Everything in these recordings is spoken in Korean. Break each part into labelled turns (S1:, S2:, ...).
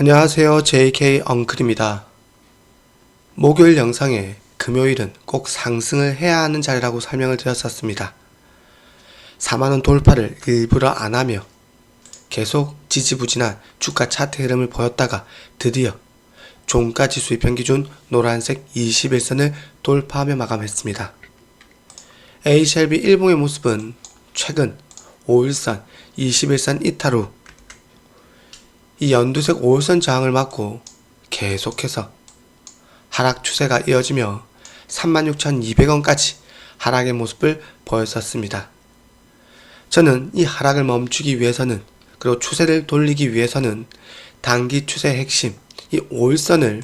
S1: 안녕하세요. JK 엉클입니다. 목요일 영상에 금요일은 꼭 상승을 해야 하는 자리라고 설명을 드렸었습니다. 4만원 돌파를 일부러 안 하며 계속 지지부진한 주가 차트 흐름을 보였다가 드디어 종가 지수 평기준 노란색 21선을 돌파하며 마감했습니다. A셀비 일봉의 모습은 최근 5일선, 21선 이탈 후 이 연두색 5일선 저항을 맞고 계속해서 하락 추세가 이어지며 36,200원까지 하락의 모습을 보였었습니다. 저는 이 하락을 멈추기 위해서는 그리고 추세를 돌리기 위해서는 단기 추세의 핵심 이 5일선을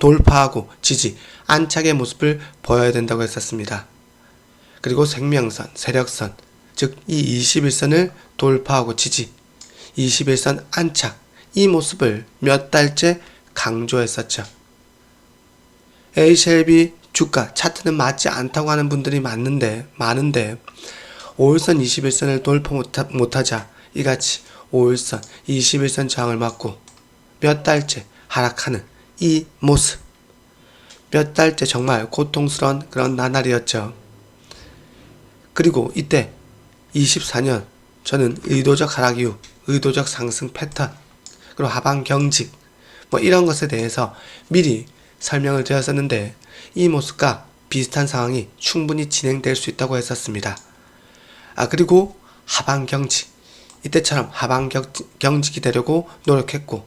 S1: 돌파하고 지지 안착의 모습을 보여야 된다고 했었습니다. 그리고 생명선, 세력선, 즉 이 21선을 돌파하고 지지 21선 안착 이 모습을 몇 달째 강조했었죠. A셀비 주가 차트는 맞지 않다고 하는 분들이 많은데 많은데 5일선 21선을 돌파 못하, 못하자 이같이 5일선 21선 저항을 맞고 몇 달째 하락하는 이 모습 몇 달째 정말 고통스러운 그런 나날이었죠. 그리고 이때 24년 저는 의도적 하락 이후 의도적 상승 패턴 그리고 하방 경직 뭐 이런 것에 대해서 미리 설명을 드렸었는데 이 모습과 비슷한 상황이 충분히 진행될 수 있다고 했었습니다. 아 그리고 하방 경직 이때처럼 하방 경- 경직이 되려고 노력했고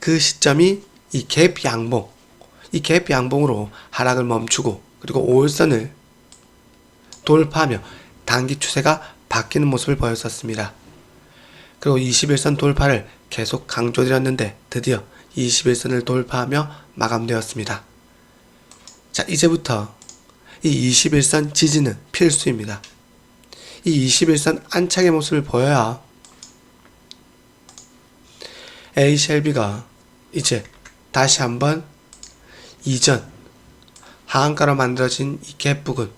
S1: 그 시점이 이 갭 양봉 이 갭 양봉으로 하락을 멈추고 그리고 5일선을 돌파하며 단기 추세가 바뀌는 모습을 보였었습니다. 그리고 21선 돌파를 계속 강조드렸는데 드디어 21선을 돌파하며 마감되었습니다. 자, 이제부터 이 21선 지지는 필수입니다. 이 21선 안착의 모습을 보여야 A셀비가 이제 다시 한번 이전 하한가로 만들어진 이 갭 부근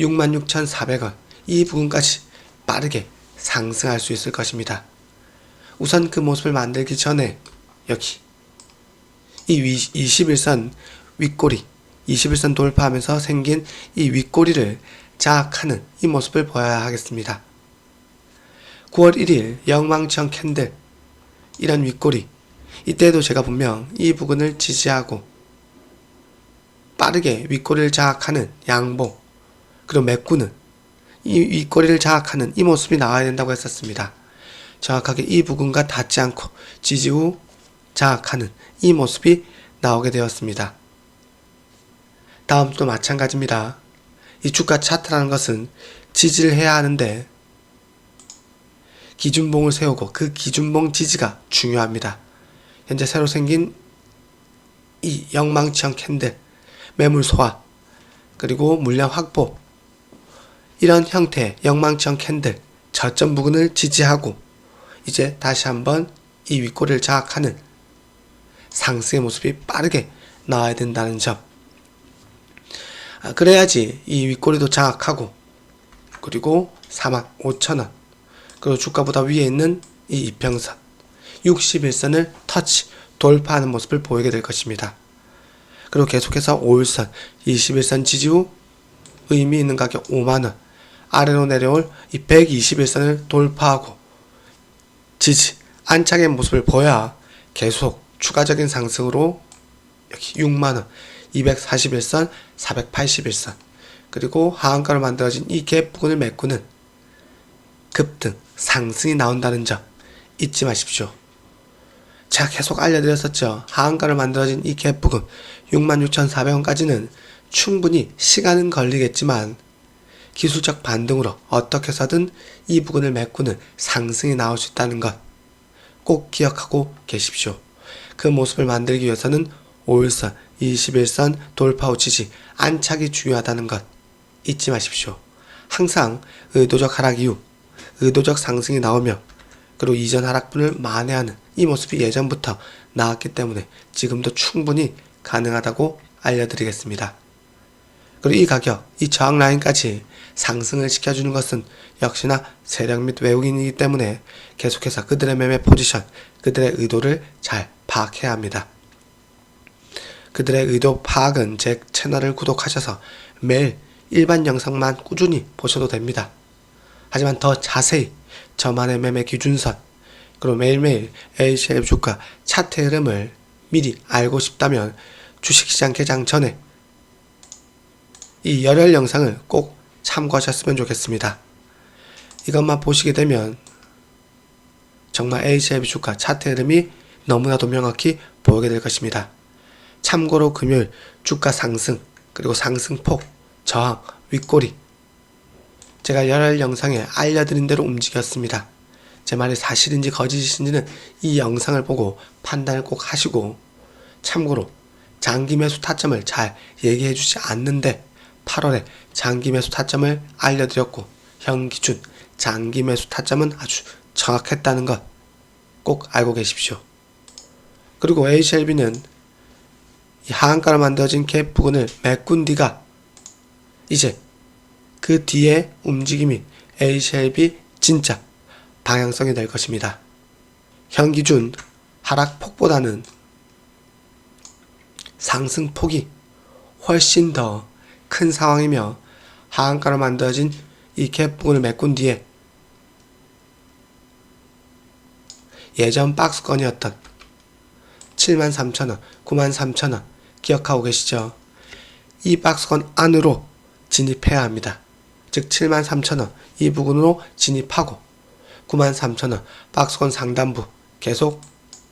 S1: 66,400원 이 부분까지 빠르게 상승할 수 있을 것입니다. 우선 그 모습을 만들기 전에 여기 이 위, 21선 윗꼬리 21선 돌파하면서 생긴 이 윗꼬리를 자악하는 이 모습을 보여야 하겠습니다. 9월 1일 영망청 캔들 이런 윗꼬리 이때도 제가 분명 이 부분을 지지하고 빠르게 윗꼬리를 자악하는 양봉 그리고 메꾸는 이 윗꼬리를 자악하는 이 모습이 나와야 된다고 했었습니다. 정확하게 이 부분과 닿지 않고 지지 후 자악하는 이 모습이 나오게 되었습니다. 다음도 마찬가지입니다. 이 주가 차트라는 것은 지지를 해야 하는데 기준봉을 세우고 그 기준봉 지지가 중요합니다. 현재 새로 생긴 이 영망청 캔들, 매물 소화, 그리고 물량 확보, 이런 형태의 영망청 캔들, 저점 부근을 지지하고 이제 다시 한번 이 윗꼬리를 장악하는 상승의 모습이 빠르게 나와야 된다는 점. 아, 그래야지 이 윗꼬리도 장악하고 그리고 4만 5천원 그리고 주가보다 위에 있는 이 이평선 61선을 터치 돌파하는 모습을 보이게 될 것입니다. 그리고 계속해서 5일선 21선 지지 후 의미 있는 가격 5만원 아래로 내려올 이 121선을 돌파하고 지지 안착의 모습을 보여야 계속 추가적인 상승으로 여기 6만원 241선 481선 그리고 하한가로 만들어진 이 갭 부분을 메꾸는 급등 상승이 나온다는 점 잊지 마십시오. 제가 계속 알려드렸었죠. 하한가로 만들어진 이 갭 부분 66,400원까지는 충분히 시간은 걸리겠지만 기술적 반등으로 어떻게 해서든 이 부분을 메꾸는 상승이 나올 수 있다는 것 꼭 기억하고 계십시오. 그 모습을 만들기 위해서는 5일선, 21선 돌파 후 지지, 안착이 중요하다는 것 잊지 마십시오. 항상 의도적 하락 이후 의도적 상승이 나오며 그리고 이전 하락분을 만회하는 이 모습이 예전부터 나왔기 때문에 지금도 충분히 가능하다고 알려드리겠습니다. 그리고 이 가격, 이 저항 라인까지 상승을 시켜주는 것은 역시나 세력 및 외국인이기 때문에 계속해서 그들의 매매 포지션, 그들의 의도를 잘 파악해야 합니다. 그들의 의도 파악은 제 채널을 구독하셔서 매일 일반 영상만 꾸준히 보셔도 됩니다. 하지만 더 자세히 저만의 매매 기준선, 그리고 매일매일 ACL 주가 차트 흐름을 미리 알고 싶다면 주식시장 개장 전에 이 열혈 영상을 꼭 참고하셨으면 좋겠습니다. 이것만 보시게 되면 정말 ACL 주가 차트 흐름이 너무나도 명확히 보이게 될 것입니다. 참고로 금요일 주가 상승 그리고 상승폭 저항 윗꼬리 제가 열혈 영상에 알려드린 대로 움직였습니다. 제 말이 사실인지 거짓인지는 이 영상을 보고 판단을 꼭 하시고 참고로 장기 매수 타점을 잘 얘기해 주지 않는데 8월에 장기 매수 타점을 알려드렸고 현 기준 장기 매수 타점은 아주 정확했다는 것 꼭 알고 계십시오. 그리고 HLB는 이 하한가로 만들어진 갭 부근을 메꾼 뒤가 이제 그 뒤에 움직임이 HLB 진짜 방향성이 될 것입니다. 현 기준 하락폭보다는 상승폭이 훨씬 더 큰 상황이며 하한가로 만들어진 이갭 부분을 메꾼 뒤에 예전 박스권이었던 73,000원, 93,000원 기억하고 계시죠? 이 박스권 안으로 진입해야 합니다. 즉 73,000원 이 부분으로 진입하고 93,000원 박스권 상단부 계속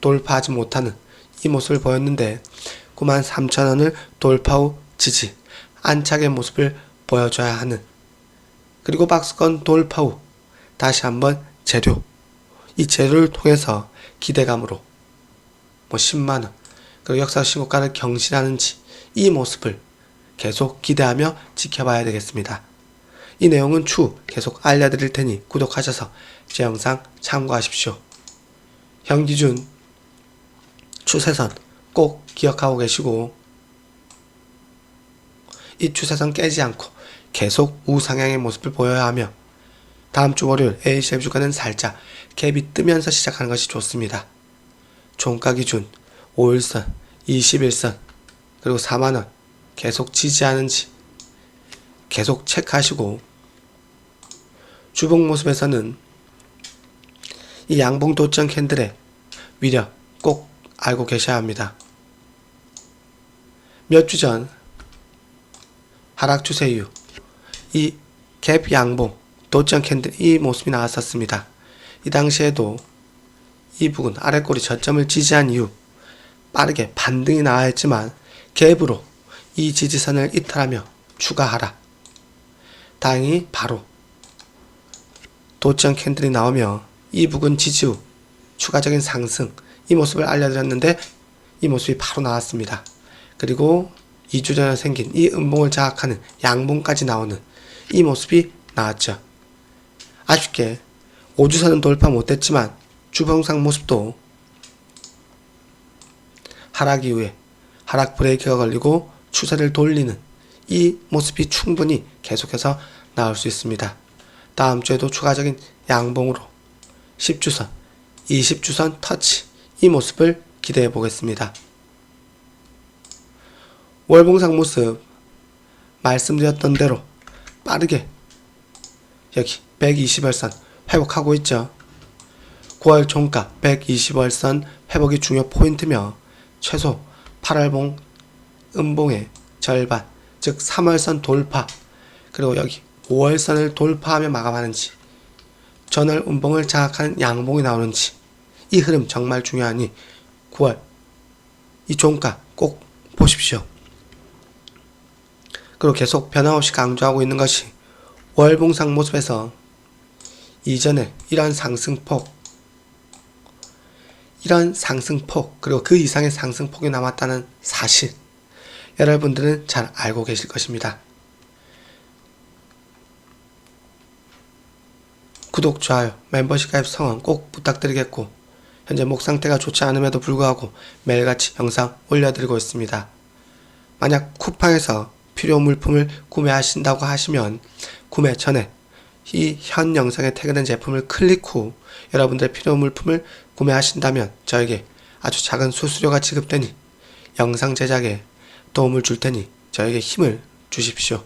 S1: 돌파하지 못하는 이 모습을 보였는데 93,000원을 돌파 후 지지 안착의 모습을 보여줘야 하는 그리고 박스권 돌파 후 다시 한번 재료 이 재료를 통해서 기대감으로 뭐 10만원 그리고 역사 신고가를 경신하는지 이 모습을 계속 기대하며 지켜봐야 되겠습니다. 이 내용은 추후 계속 알려드릴 테니 구독하셔서 제 영상 참고하십시오. 현 기준 추세선 꼭 기억하고 계시고 이 추세선 깨지 않고 계속 우상향의 모습을 보여야 하며 다음 주 월요일 ACF 주가는 살짝 갭이 뜨면서 시작하는 것이 좋습니다. 종가 기준 5일선, 21선, 그리고 4만원 계속 지지하는지 계속 체크하시고 주봉 모습에서는 이 양봉 도점 캔들의 위력 꼭 알고 계셔야 합니다. 몇 주 전 하락 추세 이후 이갭 양봉 도점 캔들 이 모습이 나왔었습니다. 이 당시에도 이 부분 아래 꼬리 저점을 지지한 이후 빠르게 반등이 나와 했지만 갭으로 이 지지선을 이탈하며 추가하라. 다행히 바로 도점 캔들이 나오며 이 부근 지지 후 추가적인 상승 이 모습을 알려드렸는데 이 모습이 바로 나왔습니다. 그리고 2주 전에 생긴 이 음봉을 장악하는 양봉까지 나오는 이 모습이 나왔죠. 아쉽게 5주선은 돌파 못했지만 주봉상 모습도 하락 이후에 하락 브레이크가 걸리고 추세를 돌리는 이 모습이 충분히 계속해서 나올 수 있습니다. 다음 주에도 추가적인 양봉으로 10주선, 20주선 터치 이 모습을 기대해 보겠습니다. 월봉상 모습 말씀드렸던 대로 빠르게 여기 120월선 회복하고 있죠. 9월 종가 120월선 회복이 중요 포인트며 최소 8월봉 음봉의 절반 즉 3월선 돌파 그리고 여기 5월선을 돌파하며 마감하는지 전월 음봉을 장악하는 양봉이 나오는지 이 흐름 정말 중요하니 9월 이 종가 꼭 보십시오. 그리고 계속 변함없이 강조하고 있는 것이 월봉상 모습에서 이전에 이런 상승폭 이런 상승폭 그리고 그 이상의 상승폭이 남았다는 사실 여러분들은 잘 알고 계실 것입니다. 구독, 좋아요, 멤버십 가입 성원 꼭 부탁드리겠고 현재 목 상태가 좋지 않음에도 불구하고 매일같이 영상 올려드리고 있습니다. 만약 쿠팡에서 필요 물품을 구매하신다고 하시면 구매 전에 이 현 영상에 태그된 제품을 클릭 후 여러분들의 필요 물품을 구매하신다면 저에게 아주 작은 수수료가 지급되니 영상 제작에 도움을 줄 테니 저에게 힘을 주십시오.